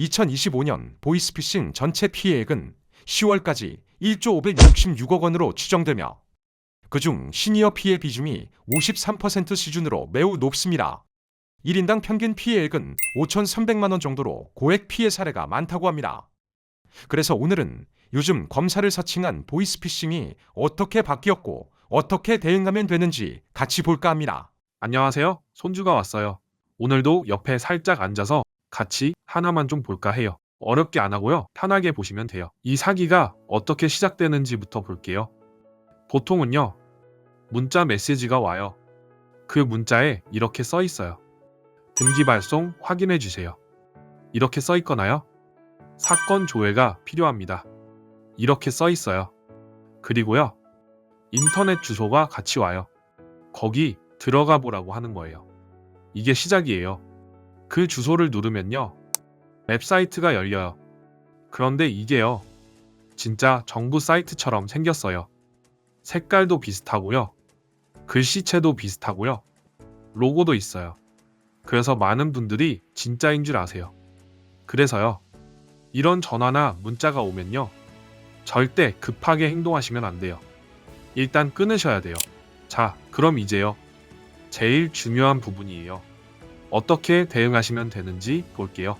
2025년 보이스피싱 전체 피해액은 10월까지 1조 566억 원으로 추정되며 그중 시니어 피해 비중이 53% 수준으로 매우 높습니다. 1인당 평균 피해액은 5,300만 원 정도로 고액 피해 사례가 많다고 합니다. 그래서 오늘은 요즘 검사를 사칭한 보이스피싱이 어떻게 바뀌었고 어떻게 대응하면 되는지 같이 볼까 합니다. 안녕하세요. 손주가 왔어요. 오늘도 옆에 살짝 앉아서 같이 하나만 좀 볼까 해요. 어렵게 안 하고요. 편하게 보시면 돼요. 이 사기가 어떻게 시작되는지부터 볼게요. 보통은요. 문자 메시지가 와요. 그 문자에 이렇게 써 있어요. 등기 발송 확인해 주세요. 이렇게 써 있거나요. 사건 조회가 필요합니다. 이렇게 써 있어요. 그리고요. 인터넷 주소가 같이 와요. 거기 들어가 보라고 하는 거예요. 이게 시작이에요. 그 주소를 누르면요. 웹 사이트가 열려요. 그런데 이게요. 진짜 정부 사이트처럼 생겼어요. 색깔도 비슷하고요. 글씨체도 비슷하고요. 로고도 있어요. 그래서 많은 분들이 진짜인 줄 아세요. 그래서요. 이런 전화나 문자가 오면요. 절대 급하게 행동하시면 안 돼요. 일단 끊으셔야 돼요. 자, 그럼 이제요. 제일 중요한 부분이에요. 어떻게 대응하시면 되는지 볼게요.